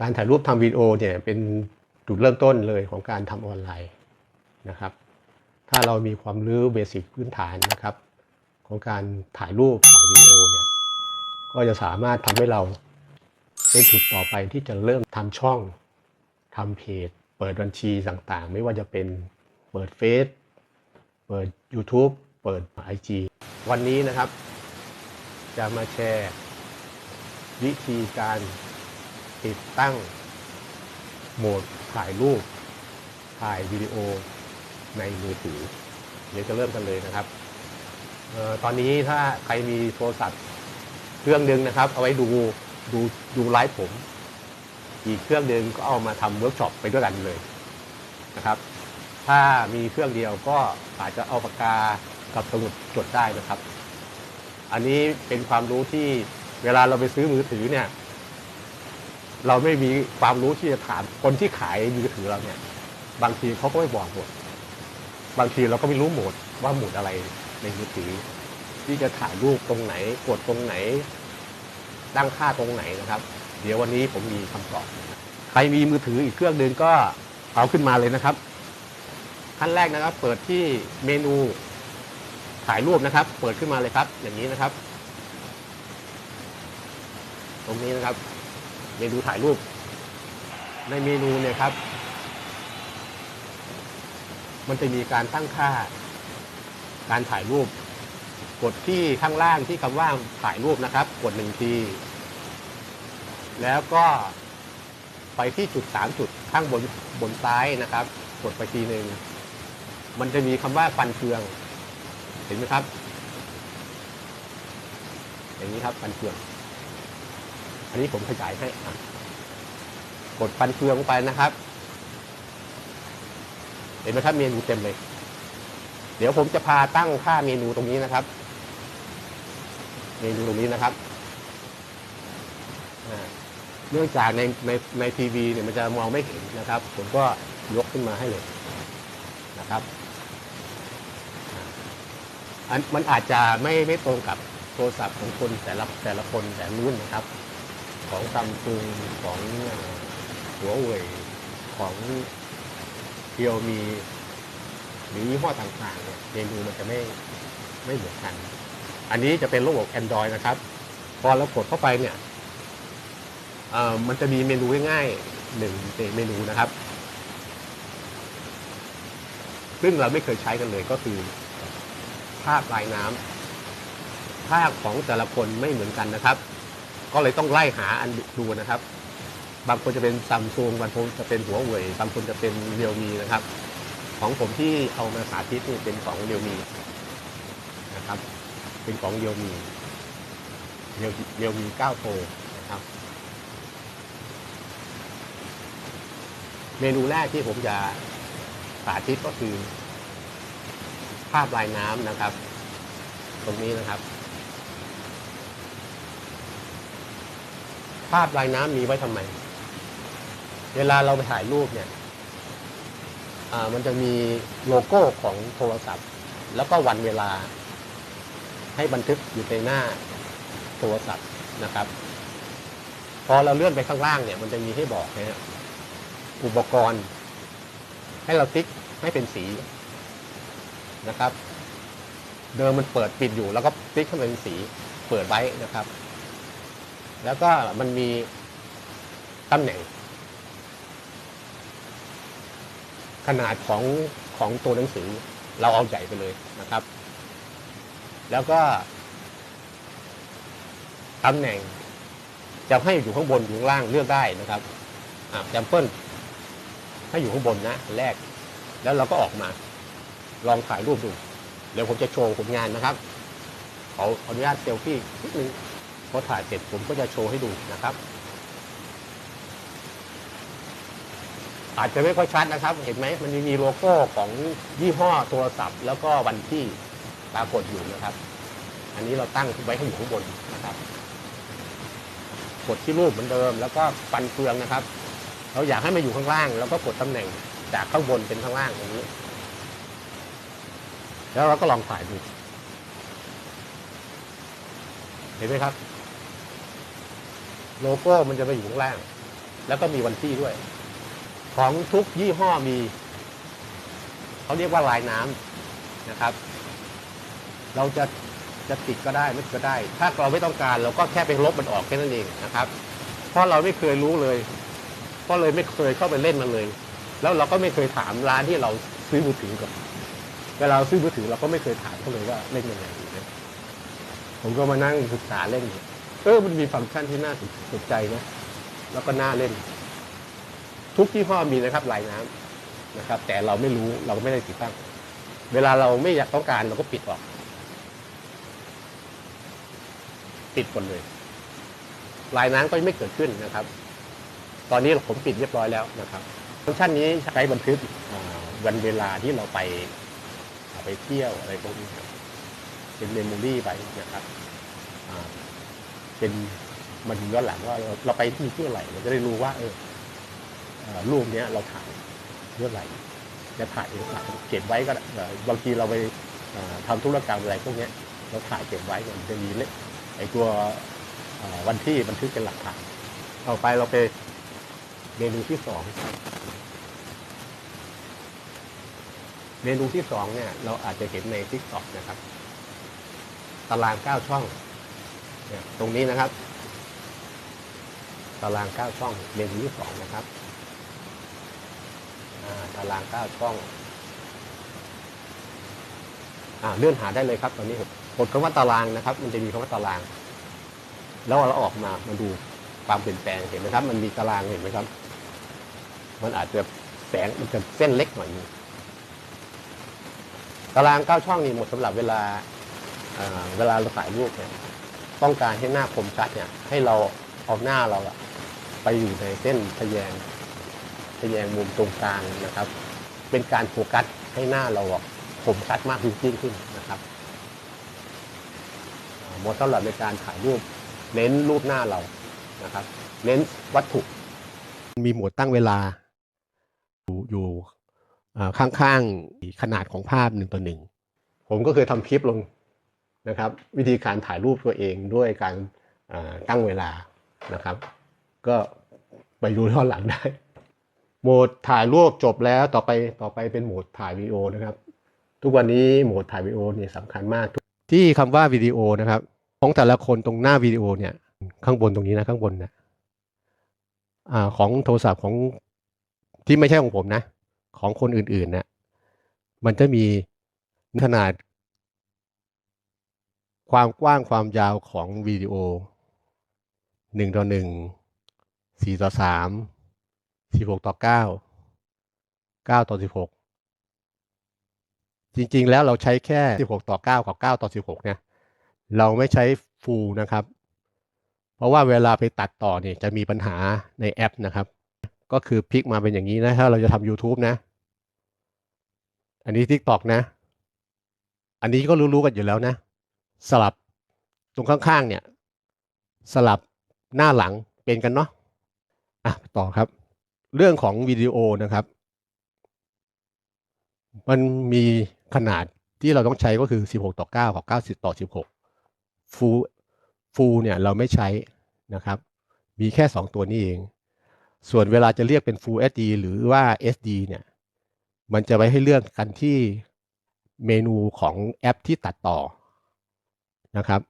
การถ่ายรูปทำวิดีโอเนี่ยเป็นจุดเริ่มต้นเลยของการทำออนไลน์นะครับ ถ้าเรามีความรู้เบสิกพื้นฐานนะครับ ของการถ่ายรูปถ่ายวิดีโอเนี่ยก็จะสามารถทำให้เราเป็นจุดต่อไปที่จะเริ่มทำช่องทำเพจ เปิดบัญชีต่างๆ ไม่ว่าจะเป็นเปิดเฟซเปิด YouTube เปิด IG วันนี้นะครับ จะมาแชร์ วิธีการ ติดตั้งโหมดถ่ายรูป ถ่ายวิดีโอในมือถือ เดี๋ยวจะเริ่มกันเลยนะครับออตอนนี้ถ้าใครมีโทรศัพท์เครื่องหนึ่งนะครับ เอาไว้ดูดูดูไลฟ์ผม อีกเครื่องหนึ่งก็เอามาทำเวิร์กช็อปไปด้วยกันเลยนะครับ ถ้ามีเครื่องเดียวก็อาจจะเอาปากกากับสมุดจดได้นะครับ อันนี้เป็นความรู้ที่เวลาเราไปซื้อมือถือเนี่ย เราไม่มีความรู้ที่จะถามคนที่ขายมือถือเราเนี่ย บางทีเขาก็ไม่บอกหมด บางทีเราก็ไม่รู้โหมดว่าโหมดอะไรในมือถือ ที่จะถ่ายรูปตรงไหน กดตรงไหน ตั้งค่าตรงไหนนะครับ เดี๋ยววันนี้ผมมีคำตอบ ใครมีมือถืออีกเครื่องหนึ่งก็เอาขึ้นมาเลยนะครับขั้นแรกนะครับ เปิดที่เมนูถ่ายรูปนะครับ เปิดขึ้นมาเลยครับ อย่างนี้นะครับ ตรงนี้นะครับ เมนูถ่ายรูป ในเมนูเนี่ยครับ มันจะมีการตั้งค่า การถ่ายรูป กดที่ข้างล่างที่คำว่าถ่ายรูปนะครับ กดหนึ่งทีแล้วก็ไปที่จุดสามจุดข้างบนบนซ้ายนะครับ กดไปทีหนึ่งมันจะมีคำว่าฟันเฟือง เห็นไหมครับ อย่างนี้ครับฟันเฟือง อันนี้ผมขยายให้กดฟันเฟืองลงไปนะครับ เห็นไหมครับเมนูเต็มเลย เดี๋ยวผมจะพาตั้งค่าเมนูตรงนี้นะครับ เมนูตรงนี้นะครับเนื่องจากในในในทีวีเนี่ยมันจะมองไม่เห็นนะครับ ผมก็ยกขึ้นมาให้เลยนะครับอันมันอาจจะไม่ไม่ตรงกับโทรศัพท์ของคนแต่ละแต่ละคนแต่รุ่นนะครับ ของซัมซุงของหัวเว่ยของเทียวมีหรือยี่ห้อต่างๆเนี่ยเมนูมันจะไม่ไม่เหมือนกัน อันนี้จะเป็นระบบ Android นะครับ พอเรากดเข้าไปเนี่ยมันจะมีเมนูง่ายๆหนึ่งเมนูนะครับ ซึ่งเราไม่เคยใช้กันเลยก็คือภาพลายน้ำภาพของแต่ละคนไม่เหมือนกันนะครับ ก็เลยต้องไล่หาอันดูนะครับ บางคนจะเป็นซัมซุงบางคนจะเป็นหัวเว่ยบางคนจะเป็นเรียวมีนะครับ ของผมที่เอามาสาธิตนี่เป็นของเรียวมีนะครับ เป็นของเรียวมีเรียวเรียวมี9โปรนะครับ เมนูแรกที่ผมจะสาธิตก็คือ ภาพลายน้ำนะครับ ตรงนี้นะครับ ภาพลายน้ำมีไว้ทำไม เวลาเราไปถ่ายรูปเนี่ยอ่ามันจะมีโลโก้ของโทรศัพท์ แล้วก็วันเวลาให้บันทึกอยู่ในหน้าโทรศัพท์นะครับ พอเราเลื่อนไปข้างล่างเนี่ย มันจะมีให้บอกนะฮะอุปกรณ์ ให้เราติ๊กให้เป็นสีนะครับ เดิมมันเปิดปิดอยู่แล้วก็ติ๊กให้เป็นสีเปิดไว้นะครับ แล้วก็มันมีตำแหน่ง ขนาดของของตัวหนังสือเราเอาใหญ่ไปเลยนะครับ แล้วก็ตำแหน่งจะให้อยู่ข้างบนอยู่ข้างล่างเลือกได้นะครับอ่าแซมเปิลให้อยู่ข้างบนนะแรก แล้วเราก็ออกมา ลองถ่ายรูปดู เดี๋ยวผมจะโชว์ผลงานนะครับขออนุญาตเซลฟี่นิดนึง พอถ่ายเสร็จผมก็จะโชว์ให้ดูนะครับ อาจจะไม่ค่อยชัดนะครับ เห็นไหมมันมีโลโก้ของยี่ห้อโทรศัพท์ แล้วก็วันที่ปรากฏอยู่นะครับ อันนี้เราตั้งไว้ให้อยู่ข้างบนนะครับ กดที่รูปเหมือนเดิม แล้วก็ฟันเฟืองนะครับ เราอยากให้มันอยู่ข้างล่าง แล้วก็กดตำแหน่งจากข้างบนเป็นข้างล่างอย่างนี้ แล้วเราก็ลองถ่ายดูเห็นไหมครับ โลโก้มันจะไปอยู่ข้างล่าง แล้วก็มีวันที่ด้วย ของทุกยี่ห้อมี เขาเรียกว่าลายน้ำนะครับ เราจะจะติดก็ได้ไม่ติดก็ได้ ถ้าเราไม่ต้องการเราก็แค่ไปลบมันออกแค่นั้นเองนะครับ เพราะเราไม่เคยรู้เลยก็เลยไม่เคยเข้าไปเล่นมันเลย แล้วเราก็ไม่เคยถามร้านที่เราซื้อมือถือก่อนเวลาเราซื้อมือถือเราก็ไม่เคยถามเขาเลยว่าเล่นยังไงผมก็มานั่งศึกษาเล่นอยู่ เออมันมีฟังก์ชันที่น่าสนใจนะแล้วก็น่าเล่น ทุกยี่ห้อมีนะครับลายน้ำนะครับ แต่เราไม่รู้เราไม่ได้ติดตั้ง เวลาเราไม่อยากต้องการเราก็ปิดออก ปิดหมดเลยลายน้ำก็ไม่เกิดขึ้นนะครับ ตอนนี้ผมปิดเรียบร้อยแล้วนะครับฟังก์ชันนี้ใช้บันทึกวันเวลาที่เราไปไปเที่ยวอะไรพวกนี้เป็นเมมโมรี่ไปนะครับ เป็นมันดูย้อนหลังว่าเราไปที่ที่อะไรเราจะได้รู้ว่า เออรูปเนี้ยเราถ่ายเมื่ออะไรจะถ่ายเอกสารเก็บไว้ก็ได้บางทีเราไปเอ่อทำธุรกรรมอะไรพวกเนี้ยเราถ่ายเก็บไว้มันจะมีเลขไอตัววันที่บันทึกเป็นหลักฐานต่อไปเราไปเมนูที่สองเมนูที่สองเนี่ยเราอาจจะเห็นใน t ิ k t o k นะครับ ตารางเก้าช่อง ตรงนี้นะครับ ตารางเก้าช่องเมนูที่สองนะครับตารางเก้าช่องอเลื่อนหาได้เลยครับตอนนี้กดคำว่าตารางนะครับ มันจะมีคำว่าตาราง แล้วเราออกมามาดูความเปลี่ยนแปลงเห็นไหมครับ มันมีตารางเห็นไหมครับ มันอาจจะแสงมันจะเส้นเล็กหน่อยนึงตารางเก้าช่องนี่หมดสำหรับเวลาเอ่อเวลาเราถ่ายรูปเนี่ย ต้องการให้หน้าคมชัดเนี่ย ให้เราเอาหน้าเราอะไปอยู่ในเส้นทะแยงทะแยงมุมตรงกลางนะครับ เป็นการโฟกัสให้หน้าเราคมชัดมากยิ่งขึ้นนะครับอ่าหมดสำหรับในการถ่ายรูปเน้นรูปหน้าเรานะครับ เน้นวัตถุ มีโหมดตั้งเวลา อยู่อยู่ข้างๆขนาดของภาพหนึ่งต่อหนึ่ง ผมก็เคยทำคลิปลง นะครับวิธีการถ่ายรูปตัวเองด้วยการตั้งเวลานะครับ ก็ไปดูย้อนหลังได้ โหมดถ่ายรูปจบแล้วต่อไปต่อไปเป็นโหมดถ่ายวิดีโอนะครับ ทุกวันนี้โหมดถ่ายวิดีโอเนี่ยสำคัญมาก ที่คำว่าวิดีโอนะครับ ของแต่ละคนตรงหน้าวิดีโอเนี่ยข้างบนตรงนี้นะข้างบนนะอ่าของโทรศัพท์ของที่ไม่ใช่ของผมนะ ของคนอื่นๆนะมันจะมีขนาด ความกว้างความยาวของวิดีโอหนึ่งต่อหนึ่งสี่ต่อสามสิบหกต่อเก้าเก้าต่อสิบหกจริงๆ แล้วเราใช้แค่สิบหกต่อเก้ากับเก้าต่อสิบหกเนี่ย เราไม่ใช้ฟูลนะครับ เพราะว่าเวลาไปตัดต่อเนี่ยจะมีปัญหาในแอปนะครับ ก็คือพลิกมาเป็นอย่างนี้นะ ถ้าเราจะทำ YouTube นะ อันนี้ TikTok นะ อันนี้ก็รู้ๆกันอยู่แล้วนะ สลับตรงข้างๆเนี่ย สลับหน้าหลังเป็นกันเนาะอะต่อครับ เรื่องของวิดีโอนะครับ มันมีขนาดที่เราต้องใช้ก็คือ 16 ต่อ 9 กับ 90 ต่อ 16 ฟูฟูเนี่ยเราไม่ใช้นะครับ มีแค่ 2 ตัวนี้เอง ส่วนเวลาจะเรียกเป็น Full HD หรือว่า SD เนี่ย มันจะไว้ให้เลือกกันที่เมนูของแอปที่ตัดต่อ นะครับ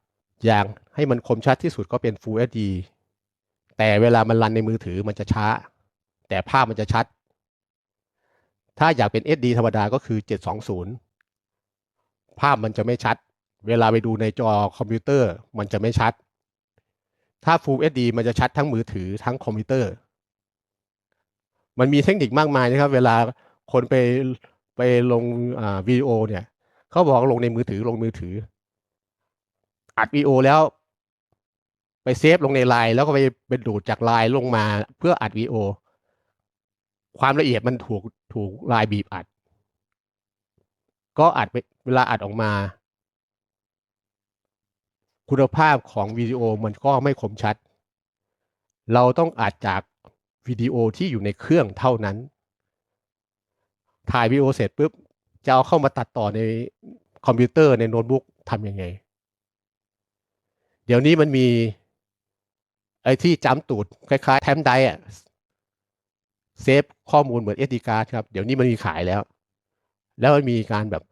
อย่างให้มันคมชัดที่สุดก็เป็น Full HD แต่เวลามันรันในมือถือมันจะช้า แต่ภาพมันจะชัด ถ้าอยากเป็น SD ธรรมดาก็คือ 720 ภาพมันจะไม่ชัด เวลาไปดูในจอคอมพิวเตอร์มันจะไม่ชัด ถ้า Full HD มันจะชัดทั้งมือถือทั้งคอมพิวเตอร์ มันมีเทคนิคมากมายนะครับ เวลาคนไปไปลงวิดีโอเนี่ยเขาบอกลงในมือถือลงมือถือ อัดวีโอแล้ว ไปเซฟลงในไลน์แล้วก็ไปเป็นดูดจากไลน์ลงมาเพื่ออัดวีโอความละเอียดมันถูกถูกไลน์บีบอัด ก็อัดเวลาอัดออกมา คุณภาพของวิดีโอมันก็ไม่คมชัด เราต้องอัดจากวิดีโอที่อยู่ในเครื่องเท่านั้น ถ่ายวิดีโอเสร็จปุ๊บ จะเอาเข้ามาตัดต่อในคอมพิวเตอร์ในโน้ตบุ๊กทำยังไง เดี๋ยวนี้มันมี ไอ้ที่จำตูดคล้ายๆแทมไดอะเซฟข้อมูลเหมือน SD card ครับ เดี๋ยวนี้มันมีขายแล้ว แล้วมันมีการแบบ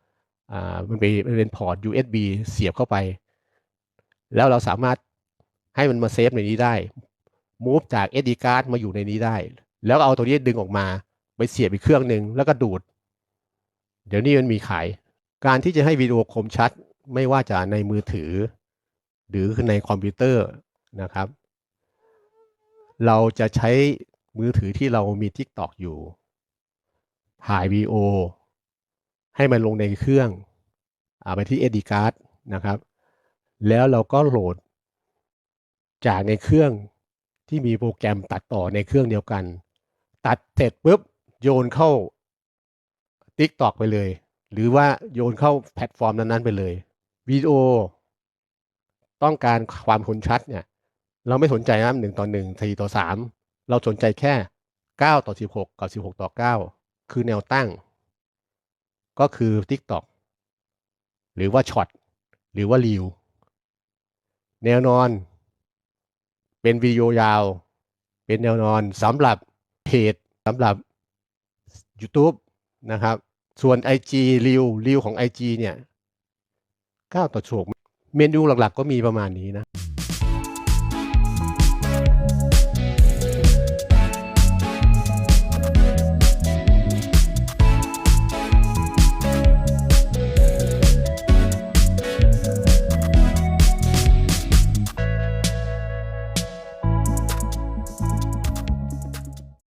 อ่ามันเป็นมันเป็นพอร์ต USB เสียบเข้าไป แล้วเราสามารถให้มันมาเซฟในนี้ได้ move จาก SD card มาอยู่ในนี้ได้ แล้วเอาตัวนี้ดึงออกมา ไปเสียบอีกเครื่องหนึ่งแล้วก็ดูด เดี๋ยวนี้มันมีขาย การที่จะให้วิดีโอคมชัด ไม่ว่าจะในมือถือ หรือในคอมพิวเตอร์นะครับ เราจะใช้มือถือที่เรามี TikTok อยู่ ถ่ายวีดีโอให้มันลงในเครื่องอาไปที่ SD card นะครับ แล้วเราก็โหลด จากในเครื่องที่มีโปรแกรมตัดต่อในเครื่องเดียวกัน ตัดเสร็จปุ๊บโยนเข้า TikTok ไปเลย หรือว่าโยนเข้าแพลตฟอร์มนั้นๆไปเลยวิดีโอ ต้องการความคมชัดเนี่ย เราไม่สนใจนะหนึ่งต่อหนึ่งสี่ต่อสามเราสนใจแค่เก้าต่อสิบหกกับสิบหกต่อเก้าคือแนวตั้ง ก็คือ TikTok หรือว่าช็อตหรือว่ารีวแนวนอน เป็นวิดีโอยาว เป็นแนวนอนสำหรับเพจสำหรับ YouTube นะครับ ส่วน IG รีวรีวของ IG เนี่ย9ต่อ6 เมนูหลักๆ ก็มีประมาณนี้นะ